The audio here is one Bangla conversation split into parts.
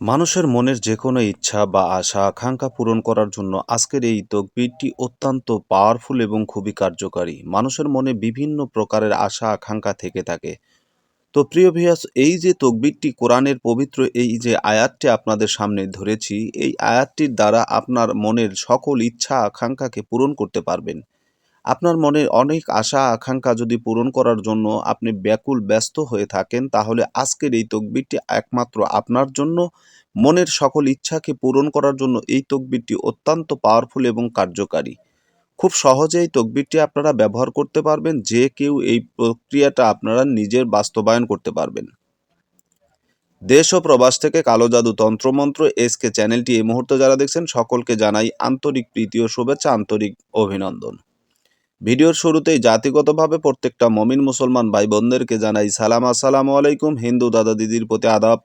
মানুষের মনের যে কোনো ইচ্ছা বা আশা আকাঙ্ক্ষা পূরণ করার জন্য আজকের এই তকবিরটি অত্যন্ত পাওয়ারফুল এবং খুবই কার্যকারী। মানুষের মনে বিভিন্ন প্রকারের আশা আকাঙ্ক্ষা থেকে থাকে। তো প্রিয় ভিয়াস এই যে তকবিরটি কোরআনের পবিত্র এই যে আয়াতটি আপনাদের সামনে ধরেছি, এই আয়াতটির দ্বারা আপনার মনের সকল ইচ্ছা আকাঙ্ক্ষাকে পূরণ করতে পারবেন। আপনার মনে অনেক আশা, আকাঙ্ক্ষা যদি পূরণ করার জন্য আপনি ব্যাকুল, ব্যস্ত হয়ে থাকেন, তাহলে আজকের এই তকবিরটি একমাত্র আপনার জন্য। মনের সকল ইচ্ছাকে পূরণ করার জন্য এই তকবিরটি অত্যন্ত পাওয়ারফুল এবং কার্যকারী। খুব সহজে এই তকবিরটি আপনারা ব্যবহার করতে পারবেন, যে কেউ এই প্রক্রিয়াটা আপনারা নিজের বাস্তবায়ন করতে পারবেন। দেশ ও প্রবাস থেকে কালো জাদু তন্ত্রমন্ত্র এসকে চ্যানেলটি এই মুহূর্তে যারা দেখছেন, সকলকে জানাই আন্তরিক প্রীতি ও শুভেচ্ছা, আন্তরিক অভিনন্দন। ভিডিওর শুরুতেই জাতিগতভাবে প্রত্যেকটা মমিন মুসলমান ভাই বোনদেরকে জানাই সালাম। আসসালামু আলাইকুম, হিন্দু দাদা দিদির প্রতি আদাব।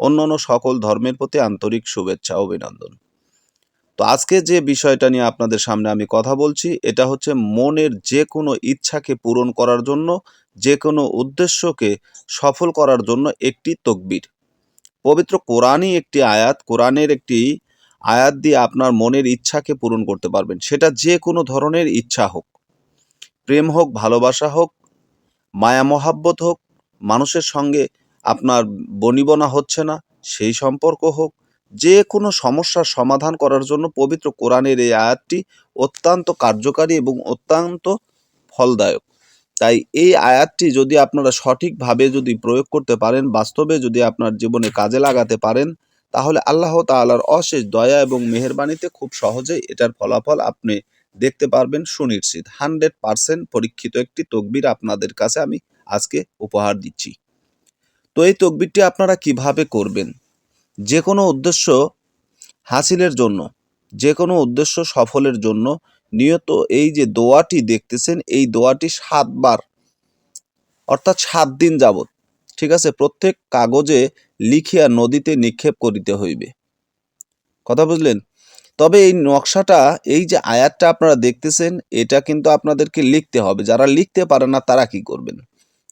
অন্যান্য সকল ধর্মের প্রতি আন্তরিক শুভেচ্ছা, অভিনন্দন। তো আজকে যে বিষয়টা নিয়ে আপনাদের সামনে আমি কথা বলছি, এটা হচ্ছে মনের যে কোনো ইচ্ছাকে পূরণ করার জন্য যে কোনো উদ্দেশ্যকে সফল করার জন্য একটি তকবির। পবিত্র কোরআনই একটি আয়াত, কোরআনের একটি আয়াত দিয়ে আপনার মনের ইচ্ছাকে পূরণ করতে পারবেন। সেটা যে কোনো ধরনের ইচ্ছা হোক। প্রেম হোক, ভালোবাসা হোক, মায়া মহাব্বত হোক, মানুষের সঙ্গে আপনার বনিবনা হচ্ছে না, সেই সম্পর্ক হোক, যে কোনো সমস্যার সমাধান করার জন্য পবিত্র কোরআনের এই আয়াতটি অত্যন্ত কার্যকারী এবং অত্যন্ত ফলদায়ক। তাই এই আয়াতটি যদি আপনারা সঠিকভাবে যদি প্রয়োগ করতে পারেন, বাস্তবে যদি আপনার জীবনে কাজে লাগাতে পারেন তাহলে আল্লাহ তাআলার অশেষ দয়া এবং মেহেরবানিতে খুব সহজেই এটার ফলাফল আপনি দেখতে পারবেন সুনিশ্চিত। হান্ড্রেড পারসেন্ট পরীক্ষিত একটি তকবির আপনাদের কাছে আমি আজকে উপহার দিচ্ছি। তো এই তকবিরটি আপনারা কীভাবে করবেন? যে কোনো উদ্দেশ্য হাসিলের জন্য যে কোনো উদ্দেশ্য সফলের জন্য, নিয়ত এই যে দোয়াটি দেখতেছেন, এই দোয়াটি সাতবার, অর্থাৎ সাত দিন যাবত ঠিক আছে? প্রত্যেক কাগজে লিখিয়া নদীতে নিক্ষেপ করিতে হইবে। কথা বুঝলেন? তবে এই নকশাটা, এই যে আয়াতটা আপনারা দেখতেছেন, এটা কিন্তু আপনাদেরকে লিখতে হবে। যারা লিখতে পারে না, তারা কি করবেন?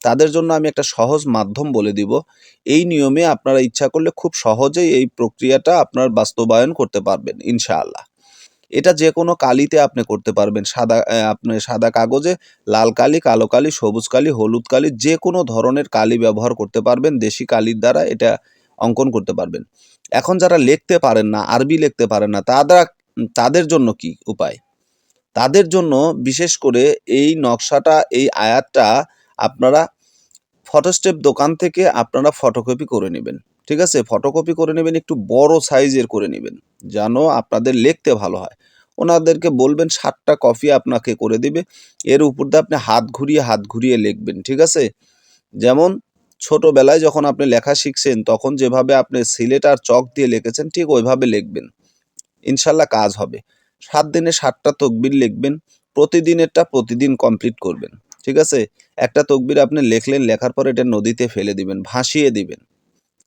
তাদের জন্য আমি একটা সহজ মাধ্যম বলে দিব। এই নিয়মে আপনারা ইচ্ছা করলে খুব সহজেই এই প্রক্রিয়াটা আপনার বাস্তবায়ন করতে পারবেন, ইনশাআল্লাহ। এটা যে কোনো কালিতে আপনি করতে পারবেন। সাদা আপনি সাদা কাগজে লাল কালি, কালো কালি, সবুজ কালি, হলুদ কালি, যে কোনো ধরনের কালি ব্যবহার করতে পারবেন। দেশি কালির দ্বারা এটা অঙ্কন করতে পারবেন। এখন যারা লিখতে পারেন না, আরবি লিখতে পারেন না তারা তাদের জন্য কি উপায়? তাদের জন্য বিশেষ করে এই নকশাটা, এই আয়াতটা আপনারা ফটোস্টেপ দোকান থেকে আপনারা ফটোকপি করে নেবেন। ঠিক আছে? ফটোকপি করে নেবেন, একটু বড় সাইজের করে নেবেন, যেন আপনাদের লিখতে ভালো হয়। ওনাদেরকে বলবেন ষাটটা কপি আপনাকে করে দিবে। এর উপর দিয়ে আপনি হাত ঘুরিয়ে হাত ঘুরিয়ে লিখবেন, ঠিক আছে? যেমন ছোটোবেলায় যখন আপনি লেখা শিখছেন, তখন যেভাবে আপনি সিলেট আর চক দিয়ে লিখেছেন, ঠিক ওইভাবে লিখবেন। ইনশাল্লাহ কাজ হবে। সাত দিনে সাতটা তকবির লিখবেন, প্রতিদিনেরটা প্রতিদিন কমপ্লিট করবেন, ঠিক আছে? একটা তকবির আপনি লেখলেন, লেখার পর এটা নদীতে ফেলে দিবেন, ভাসিয়ে দিবেন।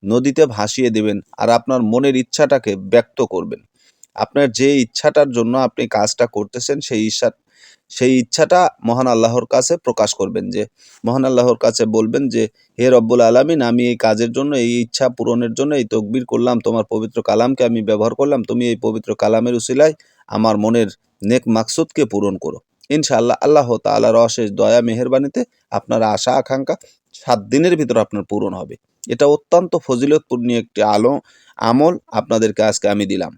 নদীতে ভাসিয়ে দিবেন, আর আপনার মনের ইচ্ছাটাকে ব্যক্ত করবেন। আপনার যে ইচ্ছাটার জন্য আপনি কাজটা করতেছেন, সেই ইচ্ছা, সেই ইচ্ছাটা মহান আল্লাহর কাছে প্রকাশ করবেন যে, মহান আল্লাহর কাছে বলবেন যে, হে রব্বুল আলমিন, আমি এই কাজের জন্য, এই ইচ্ছা পূরণের জন্য, এই তকবির করলাম, তোমার পবিত্র কালামকে আমি ব্যবহার করলাম, তুমি এই পবিত্র কালামের উসিলায় আমার মনের নেক মাকসুদকে পূরণ করো। ইনশাআল্লাহ আল্লাহ তালার অশেষ দয়া, মেহরবানিতে আপনার আশা, আকাঙ্ক্ষা সাত দিনের ভিতর আপনার পূরণ হবে। এটা অত্যন্ত ফজিলতপূর্ণ একটি আলো, আমল আপনাদেরকে আজকে আমি দিলাম।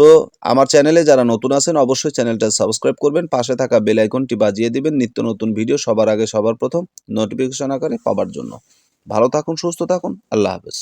তো আমার চ্যানেলে যারা নতুন আছেন, অবশ্যই চ্যানেলটা সাবস্ক্রাইব করবেন। পাশে থাকা বেল আইকনটি বাজিয়ে দিবেন নিত্য নতুন ভিডিও সবার আগে সবার প্রথম নোটিফিকেশন আকারে পাবার জন্য। ভালো থাকুন, সুস্থ থাকুন, আল্লাহ হাফেজ।